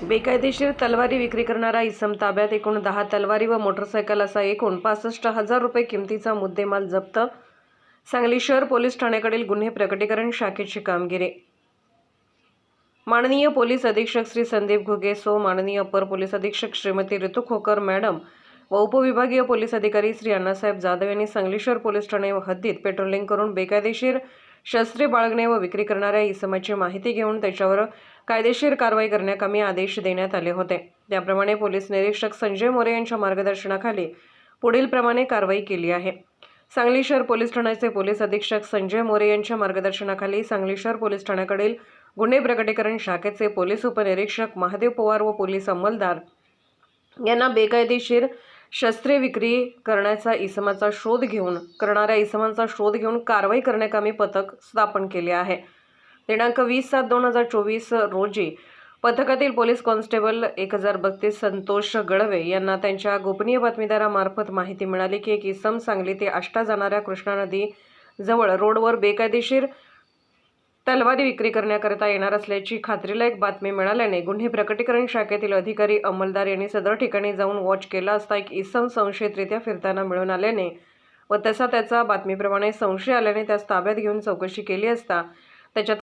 बेकायदेशीर तलवारी विक्री करणारा इसम ताब्यात एकूण दहा तलवारी व मोटरसायकल असा एकूण पासष्ट हजार रुपये किमतीचा मुद्देमाल जप्त. सांगली शहर पोलीस ठाण्याकडील गुन्हे प्रकटीकरण शाखेची कामगिरी. माननीय पोलीस अधीक्षक श्री संदीप घुगे सो माननीय अपर पोलीस अधीक्षक श्रीमती ऋतू खोकर मॅडम व उपविभागीय पोलीस अधिकारी श्री अण्णासाहेब जाधव यांनी सांगली शहर पोलीस ठाणे हद्दीत पेट्रोलिंग करून बेकायदेशीर शस्त्रे बाळगणे व विक्री करणाऱ्या इसमाची माहिती घेऊन त्याच्यावर कायदेशीर कारवाई करण्याकामी आदेश देण्यात आले होते. त्याप्रमाणे पोलीस निरीक्षक संजय मोरे यांच्या मार्गदर्शनाखाली पुढील प्रमाणे कारवाई केली आहे. सांगली शहर पोलीस ठाण्याचे पोलीस अधीक्षक संजय मोरे यांच्या मार्गदर्शनाखाली सांगली शहर पोलीस ठाण्याकडील गुन्हे प्रकटीकरण शाखेचे पोलीस उपनिरीक्षक महादेव पवार व पोलीस अंमलदार यांना बेकायदेशीर शस्त्रे विक्री करण्याचा इसमाचा शोध घेऊन करणाऱ्या इसमांचा शोध घेऊन कारवाई करण्याकामी पथक स्थापन केले आहे. दिनांक वीस सात दोन हजार चोवीस रोजी पथकातील पोलीस कॉन्स्टेबल एक हजार बत्तीस संतोष गळवे यांना त्यांच्या गोपनीय बातमीदारामार्फत माहिती मिळाली की एक इसम सांगली ते आष्टा जाणाऱ्या कृष्णा नदी जवळ रोडवर बेकायदेशीर तलवारी विक्री करण्याकरिता येणार असल्याची खात्रीलायक बातमी मिळाल्याने गुन्हे प्रकटीकरण शाखेतील अधिकारी अंमलदार यांनी सदर ठिकाणी जाऊन वॉच केला असता एक इसम संशयितरित्या फिरताना मिळून आल्याने व तसा त्याचा बातमीप्रमाणे संशय आल्याने त्यास ताब्यात घेऊन चौकशी केली असता त्याच्यात